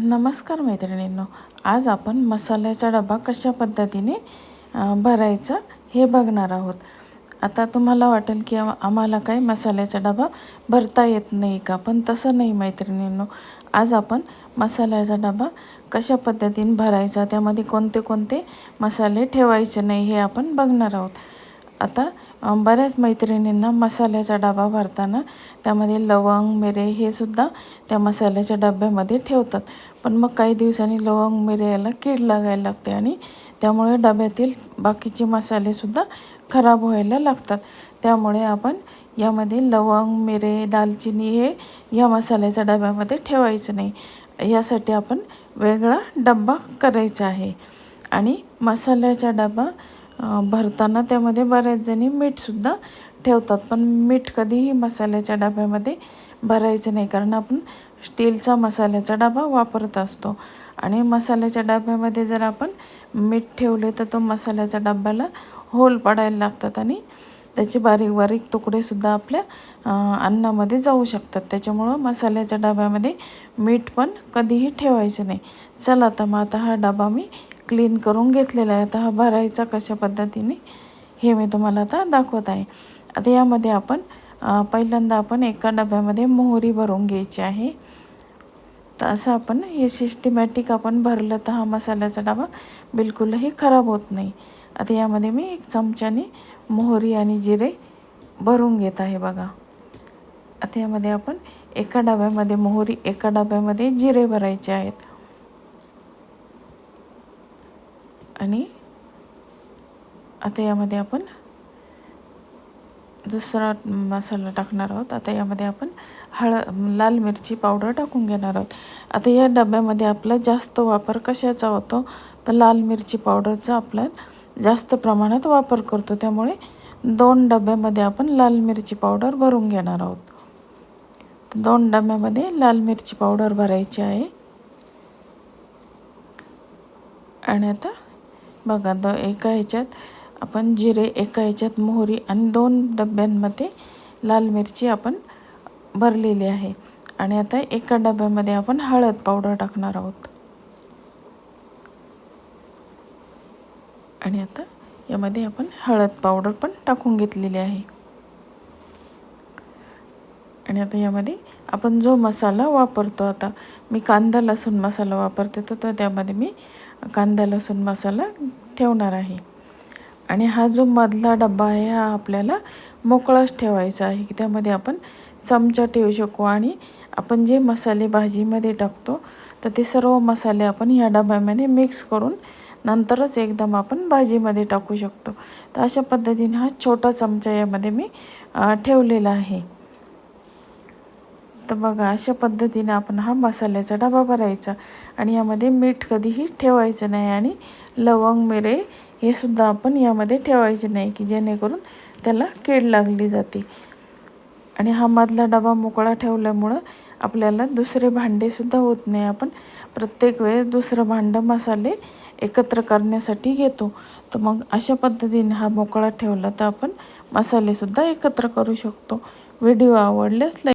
नमस्कार मैत्रिणींनो आज आपण मसाल्याचा डबा कशा पद्धतीने भरायचा हे बघणार आहोत. आता तुम्हाला वाटेल की आम्हाला काय मसाल्याचा डबा भरता येत नाही का? पण तसं नाही मैत्रिणींनो. आज आपण मसाल्याचा डबा कशा पद्धतीने भरायचा त्यामध्ये कोणते कोणते मसाले ठेवायचे नाही हे आपण बघणार आहोत. आता बऱ्याच मैत्रिणींना मसाल्याचा डबा भरताना त्यामध्ये लवंग मिरे हे सुद्धा त्या मसाल्याच्या डब्यामध्ये ठेवतात. पण मग काही दिवसांनी लवंग मिरेला याला कीड लागायला लागते आणि त्यामुळे डब्यातील बाकीचे मसालेसुद्धा खराब व्हायला लागतात. त्यामुळे आपण यामध्ये लवंग मिरे दालचिनी हे या मसाल्याच्या डब्यामध्ये ठेवायचं नाही. यासाठी आपण वेगळा डब्बा करायचा आहे. आणि मसाल्याचा डबा भरताना त्यामध्ये बऱ्याच जणी मीठसुद्धा ठेवतात. पण मीठ कधीही मसाल्याच्या डब्यामध्ये भरायचं नाही. कारण आपण स्टीलचा मसाल्याचा डबा वापरत असतो. आणि मसाल्याच्या डब्यामध्ये जर आपण मीठ ठेवले तर तो मसाल्याच्या डब्याला होल पडायला लागतात आणि त्याचे बारीक बारीक तुकडेसुद्धा आपल्या अन्नामध्ये जाऊ शकतात. त्याच्यामुळं मसाल्याच्या डब्यामध्ये मीठ पण कधीही ठेवायचं नाही. चला आता मग आता हा डबा मी क्लीन करून घेतलेला आहे. आता हा भरायचा कशा पद्धतीने हे मी तुम्हाला आता दाखवत आहे. आता यामध्ये आपण पहिल्यांदा आपण एका डब्यामध्ये मोहरी भरून घ्यायची आहे. तर असं आपण हे सिस्टमॅटिक आपण भरलं तर हा मसाल्याचा डबा बिलकुलही खराब होत नाही. आता यामध्ये मी एक चमच्याने मोहरी आणि जिरे भरून घेत आहे बघा. आता यामध्ये आपण एका डब्यामध्ये मोहरी एका डब्यामध्ये जिरे भरायचे आहेत. आणि आता यामध्ये आपण दुसरा मसाला टाकणार आहोत. आता यामध्ये आपण हळद लाल मिरची पावडर टाकून घेणार आहोत. आता या डब्यामध्ये आपला जास्त वापर कशाचा होतो? तर लाल मिरची पावडरचा आपला जास्त प्रमाणात वापर करतो. त्यामुळे दोन डब्यामध्ये आपण लाल मिरची पावडर भरून घेणार आहोत. तर दोन डब्यामध्ये लाल मिरची पावडर भरायची आहे. आणि आता बघा द एका ह्याच्यात आपण जिरे एका ह्याच्यात मोहरी आणि दोन डब्यांमध्ये लाल मिरची आपण भरलेली आहे. आणि आता एका डब्यामध्ये आपण हळद पावडर टाकणार आहोत. आणि आता यामध्ये आपण हळद पावडर पण टाकून घेतलेली आहे. आणि आता यामध्ये आपण जो मसाला वापरतो आता मी कांदा लसूण मसाला वापरते तर तो त्यामध्ये मी कांदा लसूण मसाला ठेवणार आहे. आणि हा जो मधला डब्बा आहे हा आपल्याला मोकळाच ठेवायचा आहे की त्यामध्ये आपण चमचा ठेवू शकू. आणि आपण जे मसाले भाजीमध्ये टाकतो तर ते सर्व मसाले आपण ह्या डब्यामध्ये मिक्स करून नंतरच एकदम आपण भाजीमध्ये टाकू शकतो. तर अशा पद्धतीने हा छोटा चमचा यामध्ये मी ठेवलेला आहे. तर बघा अशा पद्धतीने आपण हा मसाल्याचा डबा भरायचा. आणि यामध्ये मीठ कधीही ठेवायचं नाही आणि लवंग मिरे हे सुद्धा आपण यामध्ये ठेवायचे नाही की जेणेकरून त्याला कीड लागली जाते. आणि हा मधला डबा मोकळा ठेवल्यामुळं आपल्याला दुसरे भांडेसुद्धा होत नाही. आपण प्रत्येक वेळेस दुसरं भांडं मसाले एकत्र करण्यासाठी घेतो. तर मग अशा पद्धतीने हा मोकळा ठेवला तर आपण मसालेसुद्धा एकत्र करू शकतो. व्हिडिओ आवडल्यास लाईक